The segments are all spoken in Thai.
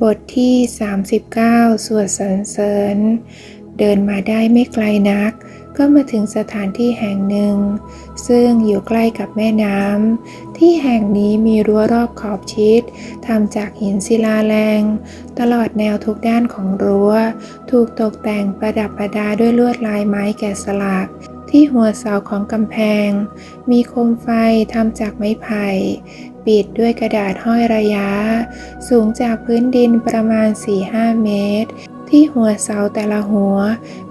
บทที่ 39 สวดสรรเสริญ เดินมาได้ไม่ไกลนัก ก็มาถึงสถานที่แห่งหนึ่ง ซึ่งอยู่ใกล้กับแม่น้ำ ที่แห่งนี้มีรั้วรอบขอบชิดทำจากหินศิลาแรง ตลอดแนวทุกด้านของรั้ว ถูกตกแต่งประดับประดาด้วยลวดลายไม้แกะสลัก ที่หัวเสาของกำแพง มีโคมไฟทำจากไม้ไผ่ ปิดด้วยกระดาษห้อยระยะ สูงจากพื้นดินประมาณ 4-5 เมตร ที่หัวเสาแต่ละหัว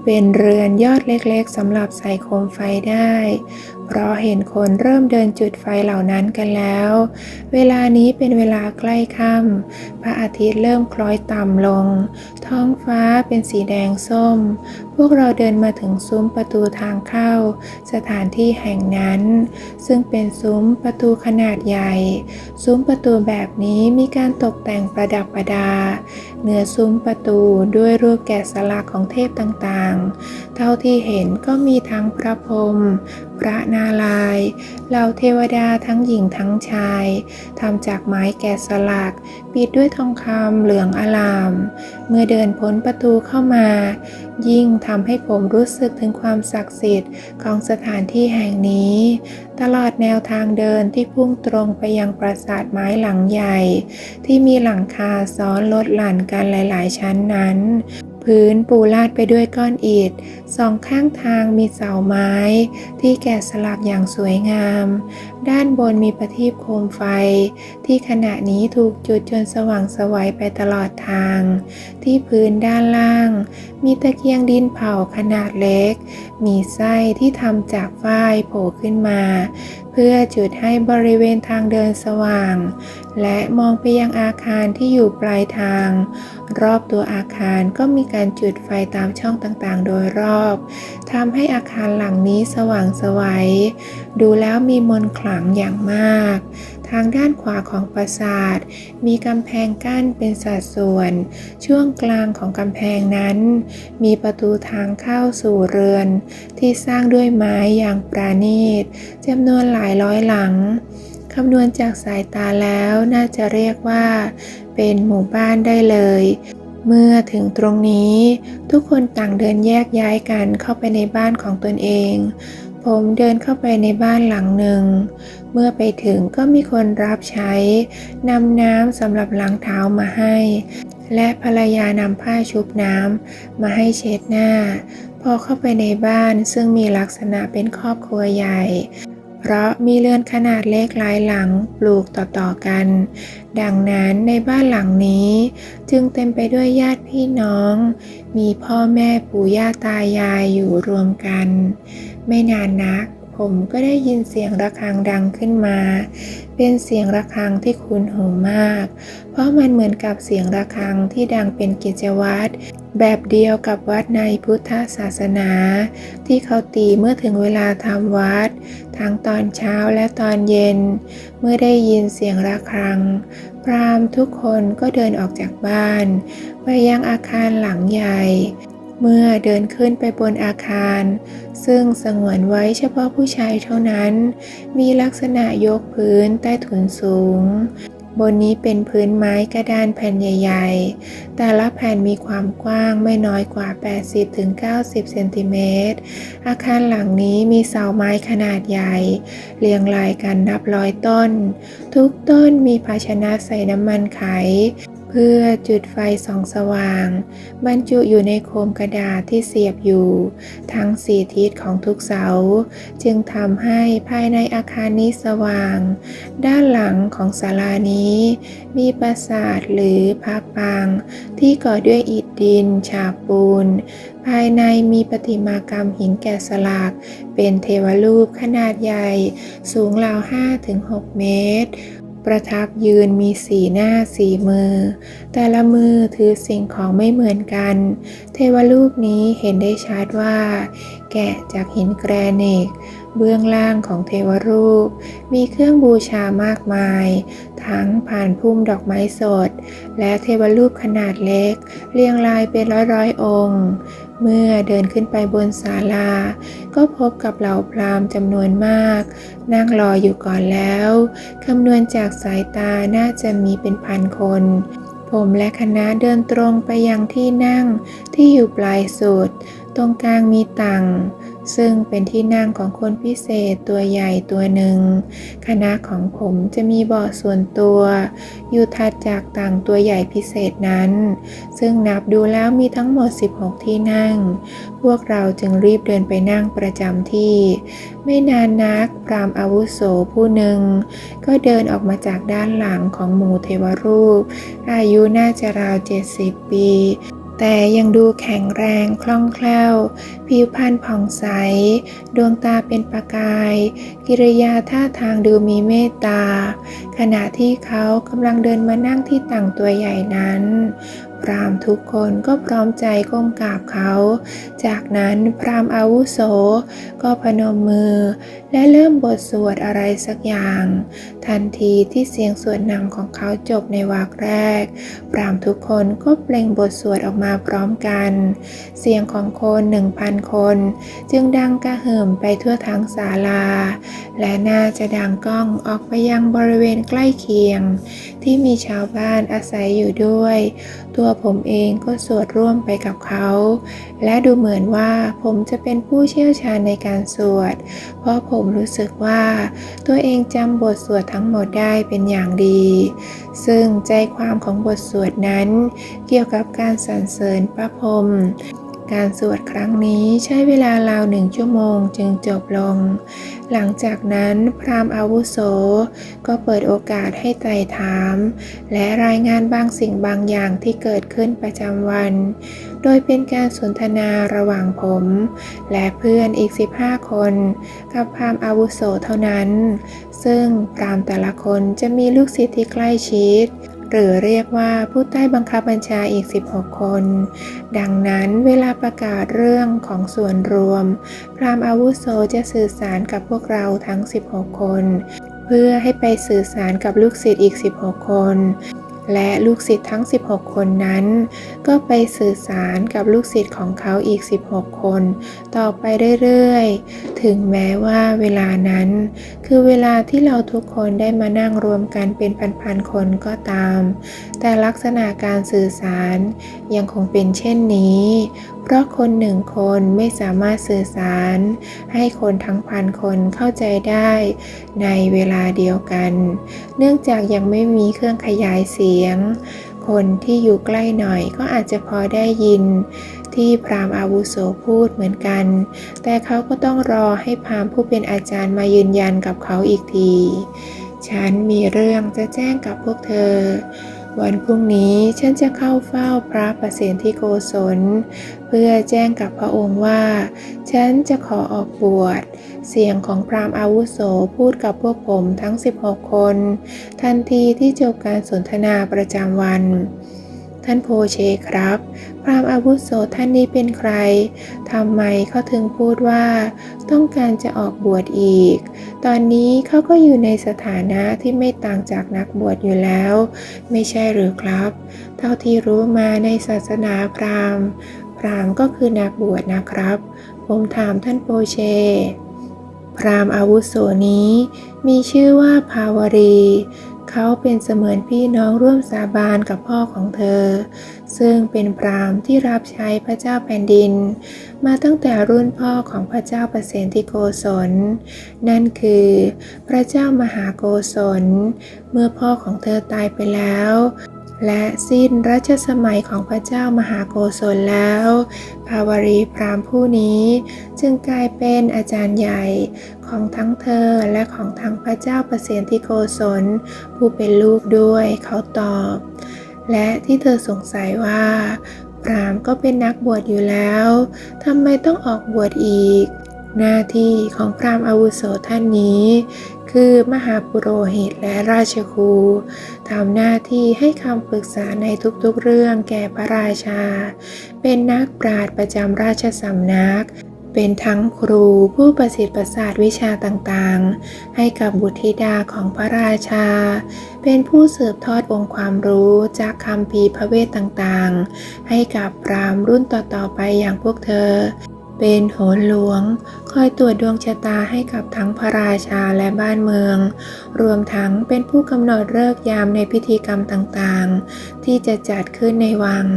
เป็นเรือนยอดเล็กๆสำหรับใส่โคมไฟได้ เพราะเห็นคนเริ่มเดินจุดไฟเหล่านั้นกันแล้ว เวลานี้เป็นเวลาใกล้ค่ำพระอาทิตย์เริ่มคล้อยต่ำลง ท้องฟ้าเป็นสีแดงส้ม พวกเราเดินมาถึงซุ้มประตูทางเข้า สถานที่แห่งนั้น ซึ่งเป็นซุ้มประตูขนาดใหญ่ ซุ้มประตูแบบนี้มีการตกแต่งประดับประดาเหนือซุ้มประตูด้วยรูปแกะสลักของเทพต่างๆ เท่าที่เห็นก็มีทั้งพระพรหม พระนาลายเหล่าเทวดาทั้งหญิงทั้งชายทำจากไม้แกะสลัก ปิดด้วยทองคำเหลืองอลาม เมื่อเดินพ้นประตูเข้ามา ยิ่งทำให้ผมรู้สึกถึงความศักดิ์สิทธิ์ของสถานที่แห่งนี้ ตลอดแนวทางเดินที่พุ่งตรงไปยังปราสาทไม้หลังใหญ่ ที่มีหลังคาซ้อนลดหลั่นกันหลาย ๆ ชั้นนั้น พื้นปูลาดไปด้วยก้อนอิฐ สองข้างทางมีเสาไม้ ที่แกะสลักอย่างสวยงามด้านบนมีประทีปโคมไฟ ที่ขณะนี้ถูกจุดจนสว่างสวัยไปตลอดทาง ที่พื้นด้านล่าง มีตะเกียงดินเผาขนาดเล็ก มีไส้ที่ทำจากฝ้ายโผล่ขึ้นมา เพื่อจุดให้บริเวณทางเดินสว่าง และมองไปยังอาคารที่อยู่ปลายทาง รอบตัวอาคารก็มีการจุดไฟตามช่องต่างๆ โดยรอบทำให้อาคารหลังนี้สว่างสวัยดูแล้วมีมนต์ขลังอย่างมาก ทางด้านขวาของปราสาท มีกำแพงกั้นเป็นสัดส่วน ช่วงกลางของกำแพงนั้น มีประตูทางเข้าสู่เรือน ที่สร้างด้วยไม้อย่างปราณีตจำนวนหลายร้อยหลังคำนวณจากสายตาแล้วน่าจะเรียกว่า เป็นหมู่บ้านได้เลย เมื่อถึงตรงนี้ ทุกคนต่างเดินแยกย้ายกันเข้าไปในบ้านของตนเอง ผมเดินเข้าไปในบ้านหลังหนึ่ง เมื่อไปถึงก็มีคนรับใช้นำน้ำสำหรับล้างเท้ามาให้ และภรรยานำผ้าชุบน้ำมาให้เช็ดหน้า พอเข้าไปในบ้านซึ่งมีลักษณะเป็นครอบครัวใหญ่ เพราะมีเรือนขนาดเล็กหลายหลังปลูกต่อๆกัน ดังนั้นในบ้านหลังนี้ จึงเต็มไปด้วยญาติพี่น้อง มีพ่อแม่ปู่ย่าตายายอยู่รวมกัน ไม่นานนัก ผมก็ได้ยินเสียงระฆังดังขึ้นมา เป็นเสียงระฆังที่คุ้นหูมาก เพราะมันเหมือนกับเสียงระฆังที่ดังเป็นกิจวัตร แบบเดียวกับวัดในพุทธศาสนา ที่เขาตีเมื่อถึงเวลาทำวัด ทั้งตอนเช้าและตอนเย็น เมื่อได้ยินเสียงระฆัง พราหมณ์ทุกคนก็เดินออกจากบ้าน ไปยังอาคารหลังใหญ่ เมื่อเดินขึ้นไปบนอาคาร ซึ่งสงวนไว้เฉพาะผู้ชายเท่านั้น มีลักษณะยกพื้นใต้ถุนสูง บนนี้เป็นพื้นไม้กระดานแผ่นใหญ่ ๆ แต่ละแผ่นมีความกว้างไม่น้อยกว่า 80-90 เซนติเมตร อาคารหลังนี้มีเสาไม้ขนาดใหญ่ เรียงรายกันนับร้อยต้น ทุกต้นมีภาชนะใส่น้ำมันไข เพื่อจุดไฟส่องสว่าง บรรจุอยู่ในโคมกระดาษที่เสียบอยู่ ทั้งสี่ทิศของทุกเสา จึงทำให้ภายในอาคารนี้สว่าง ด้านหลังของศาลานี้ มีปราสาทหรือพระปราง ที่ก่อด้วยอิฐดิน ฉาบปูน ภายในมีประติมากรรมหินแกะสลัก เป็นเทวรูปขนาดใหญ่ สูงราว5-6 เมตร ประทับยืนมีสีหน้าสีมือ แต่ละมือถือสิ่งของไม่เหมือนกัน เทวรูปนี้เห็นได้ชัดว่า แกะจากหินแกรนิต เบื้องล่างของเทวรูป มีเครื่องบูชามากมาย ทั้งผ่านพุ่มดอกไม้สด และเทวรูปขนาดเล็ก เรียงรายเป็นร้อยๆอยองค์ เมื่อเดินขึ้นไปบนศาลา ก็พบกับเหล่าพราหมณ์จำนวนมาก นั่งรออยู่ก่อนแล้วคำนวณจากสายตาน่าจะมีเป็นพันคนผมและคณะเดินตรงไปยังที่นั่งที่อยู่ปลายสุด ตรงกลางมีตัง ซึ่งเป็นที่นั่งของคนพิเศษตัวใหญ่ตัวหนึ่ง คณะของผมจะมีเบาะส่วนตัว อยู่ถัดจากต่างตัวใหญ่พิเศษนั้น ซึ่งนับดูแล้วมีทั้งหมด 16 ที่นั่ง พวกเราจึงรีบเดินไปนั่งประจำที่ ไม่นานนักพรามอาวุโสผู้หนึ่ง ก็เดินออกมาจากด้านหลังของหมู่เทวรูป อายุน่าจะราว 70 ปี แต่ยังดูแข็งแรงคล่องแคล่ว ผิวพรรณผ่องใส ดวงตาเป็นประกาย กิริยาท่าทางดูมีเมตตา ขณะที่เขากำลังเดินมานั่งที่ต่างตัวใหญ่นั้น พรามทุกคนก็พร้อมใจก้มกราบเขา จากนั้นพรามอาวุโสก็พนมมือ และเริ่มบทสวดอะไรสักอย่าง ทันทีที่เสียงสวดนำของเขาจบในวรรคแรก พรามทุกคนก็เปล่งบทสวดออกมาพร้อมกัน เสียงของคนหนึ่งพันคน จึงดังกระหึ่มไปทั่วทั้งศาลา และน่าจะดังก้องออกไปยังบริเวณใกล้เคียงที่มีชาวบ้านอาศัยอยู่ด้วย ตัวผมเองก็สวดร่วมไปกับเขา และดูเหมือนว่าผมจะเป็นผู้เชี่ยวชาญในการสวด เพราะผมรู้สึกว่า ตัวเองจำบทสวดทั้งหมดได้เป็นอย่างดี ซึ่งใจความของบทสวดนั้น เกี่ยวกับการสรรเสริญพระพรหม การสวดครั้งนี้ใช้เวลาราวหนึ่งชั่วโมงจึงจบลง หลังจากนั้นพราหมณ์อาวุโส ก็เปิดโอกาสให้ไต่ถาม และรายงานบางสิ่งบางอย่างที่เกิดขึ้นประจำวัน โดยเป็นการสนทนาระหว่างผม และเพื่อนอีก 15 คน กับพราหมณ์อาวุโสเท่านั้น ซึ่งพราหมณ์แต่ละคนจะมีลูกศิษย์ที่ใกล้ชิด หรือเรียกว่าผู้ใต้บังคับบัญชาอีก 16 คน ดังนั้นเวลาประกาศเรื่องของส่วนรวม พรามอาวุโสจะสื่อสารกับพวกเราทั้ง 16 คน เพื่อให้ไปสื่อสารกับลูกศิษย์อีก 16 คน และลูกศิษย์ทั้ง 16 คนนั้น ก็ไปสื่อสารกับลูกศิษย์ของเขาอีก 16 คน ต่อไปเรื่อยๆ ถึงแม้ว่าเวลานั้น คือเวลาที่เราทุกคนได้มานั่งรวมกันเป็นพันๆคนก็ตาม แต่ลักษณะการสื่อสารยังคงเป็นเช่นนี้เพราะคนหนึ่งคนไม่สามารถสื่อสาร ให้คนทั้งพันคนเข้าใจได้ในเวลาเดียวกัน เนื่องจากยังไม่มีเครื่องขยายเสียง คนที่อยู่ใกล้หน่อยก็อาจจะพอได้ยินที่พราหมณ์อาวุโสพูดเหมือนกัน แต่เขาก็ต้องรอให้พราหมณ์ผู้เป็นอาจารย์มายืนยันกับเขาอีกที ฉันมีเรื่องจะแจ้งกับพวกเธอ วันพรุ่งนี้ฉันจะเข้าเฝ้าพระประสิทธิโกศล พื่อแจ้งกับพระองค์ว่า ฉันจะขอออกบวช เสียงของพราหมณ์อาวุโสพูดกับพวกผมทั้ง 16 คน ทันทีที่จบการสนทนาประจำวัน ท่านโพเชครับ พราหมณ์อาวุโสท่านนี้เป็นใครทำไมเขาถึงพูดว่า ต้องการจะออกบวชอีก ตอนนี้เขาก็อยู่ในสถานะที่ไม่ต่างจากนักบวชอยู่แล้ว ไม่ใช่หรือครับ เท่าที่รู้มาในศาสนาพราหมณ์ พราหมณ์ก็คือนักบวชนะครับ ผมถามท่านโปเช พราหมณ์อาวุโสนี้ มีชื่อว่าภาวรี เขาเป็นเสมือนพี่น้องร่วมสาบานกับพ่อของเธอ ซึ่งเป็นพราหมณ์ที่รับใช้พระเจ้าแผ่นดิน มาตั้งแต่รุ่นพ่อของพระเจ้าประสิทธิโกศล นั่นคือ พระเจ้ามหาโกศล เมื่อพ่อของเธอตายไปแล้ว และสิ้นรัชสมัยของพระเจ้ามหาโกศลแล้ว ภาวรีพรามผู้นี้จึงกลายเป็นอาจารย์ใหญ่ของทั้งเธอและของทั้งพระเจ้าประสิทธิโกศลผู้เป็นลูกด้วยเขาตอบ และที่เธอสงสัยว่าพรามก็เป็นนักบวชอยู่แล้วทำไมต้องออกบวชอีก หน้าที่ของพรามอาวุโสท่านนี้ คือมหาปุโรหิตและราชครูทำหน้าที่ให้คำปรึกษาในทุกๆเรื่องแก่พระราชา เป็นนักปราชญ์ประจำราชสำนัก เป็นทั้งครูผู้ประสิทธิ์ประสาทวิชาต่างๆ ให้กับบุตรธิดาของพระราชา เป็นผู้สืบทอดองค์ความรู้จากคำพีพระเวทต่างๆ ให้กับพรามรุ่นต่อๆไปอย่างพวกเธอ เป็นโหนหลวง คอยตรวจดวงชะตาให้กับทั้งพระราชาและบ้านเมือง รวมทั้งเป็นผู้กำหนดฤกษ์ยามในพิธีกรรมต่างๆ ที่จะจัดขึ้นในวัง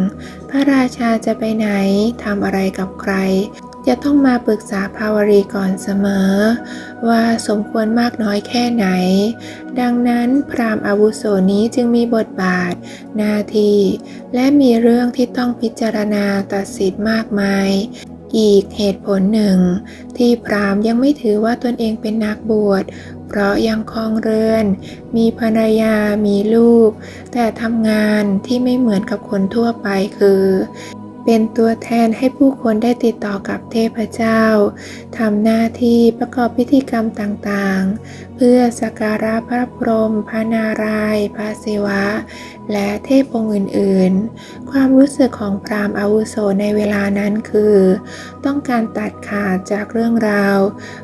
พระราชาจะไปไหนทำอะไรกับใคร จะต้องมาปรึกษาภาวรีก่อนเสมอ ว่าสมควรมากน้อยแค่ไหน ดังนั้นพรามอาวุโสนี้จึงมีบทบาท หน้าที่ และมีเรื่องที่ต้องพิจารณาตัดสินมากมาย อีกเหตุผลหนึ่ง ที่พราหมณ์ยังไม่ถือว่าตนเองเป็นนักบวช เพราะยังคลองเรือน มีภรรยา มีลูก แต่ทำงานที่ไม่เหมือนกับคนทั่วไปคือ เป็นตัวแทนให้ผู้คนได้ติดต่อกับเทพเจ้าทำหน้าที่ประกอบพิธีกรรมต่างๆเพื่อสักการะพระพรหมพระนารายณ์พระศิวะ และเทพองค์อื่นๆ ความรู้สึกของพราหมณ์อาวุโสในเวลานั้นคือ ต้องการตัดขาดจากเรื่องราว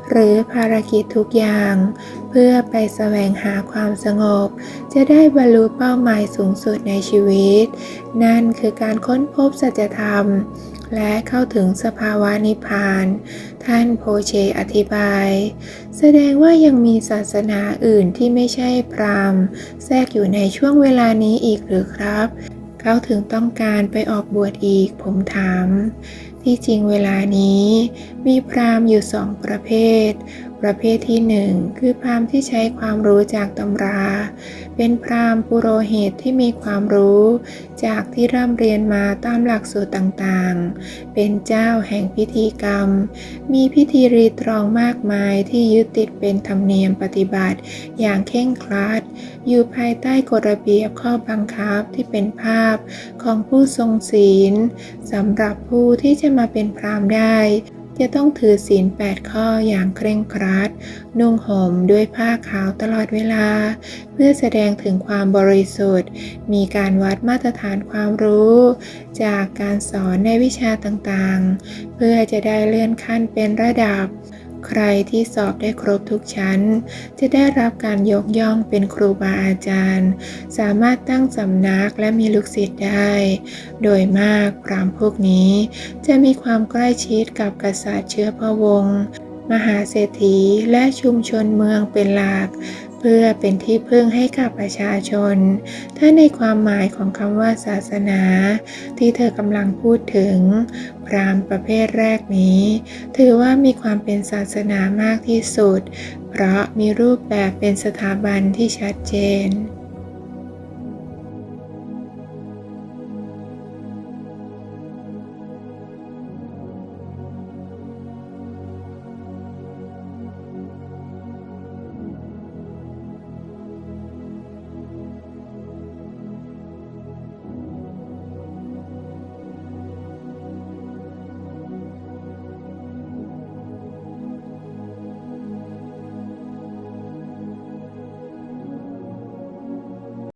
หรือภารกิจทุกอย่าง เพื่อไปแสวงหาความสงบ จะได้บรรลุเป้าหมายสูงสุดในชีวิต นั่นคือการค้นพบสัจธรรมและเข้าถึงสภาวะนิพพาน ท่านโพเชอธิบาย แสดงว่ายังมีศาสนาอื่นที่ไม่ใช่พราหมณ์ แทรกอยู่ในช่วงเวลานี้อีกหรือครับ เขาถึงต้องการไปออกบวชอีกผมถาม ที่จริงเวลานี้ มีพราหมณ์อยู่สองประเภท ประเภทที่หนึ่งคือพราหมณ์ที่ใช้ความรู้จากตำรา เป็นพราหมณ์ปุโรหิตที่มีความรู้ จากที่ร่ำเรียนมาตามหลักสูตรต่างๆ เป็นเจ้าแห่งพิธีกรรม มีพิธีรีตรองมากมายที่ยึดติดเป็นธรรมเนียมปฏิบัติ อย่างเคร่งครัด อยู่ภายใต้กฎระเบียบข้อบังคับที่เป็นภาพของผู้ทรงศีลสำหรับผู้ที่จะมาเป็นพราหมณ์ได้ จะต้องถือศีล8ข้ออย่างเคร่งครัด นุ่งห่มด้วยผ้าขาวตลอดเวลา เพื่อแสดงถึงความบริสุทธิ์ มีการวัดมาตรฐานความรู้ จากการสอนในวิชาต่างๆ เพื่อจะได้เลื่อนขั้นเป็นระดับ ใครที่สอบได้ครบทุกชั้น จะได้รับการยกย่องเป็นครูบาอาจารย์ สามารถตั้งสำนักและมีลูกศิษย์ได้ โดยมากพรามพวกนี้ จะมีความใกล้ชิดกับกษัตริย์เชื้อพระวงศ์มหาเศรษฐีและชุมชนเมืองเป็นหลัก เพื่อเป็นที่พึ่งให้กับประชาชน ถ้าในความหมายของคำว่าศาสนา ที่เธอกำลังพูดถึง พราหมณ์ประเภทแรกนี้ ถือว่ามีความเป็นศาสนามากที่สุด เพราะมีรูปแบบเป็นสถาบันที่ชัดเจน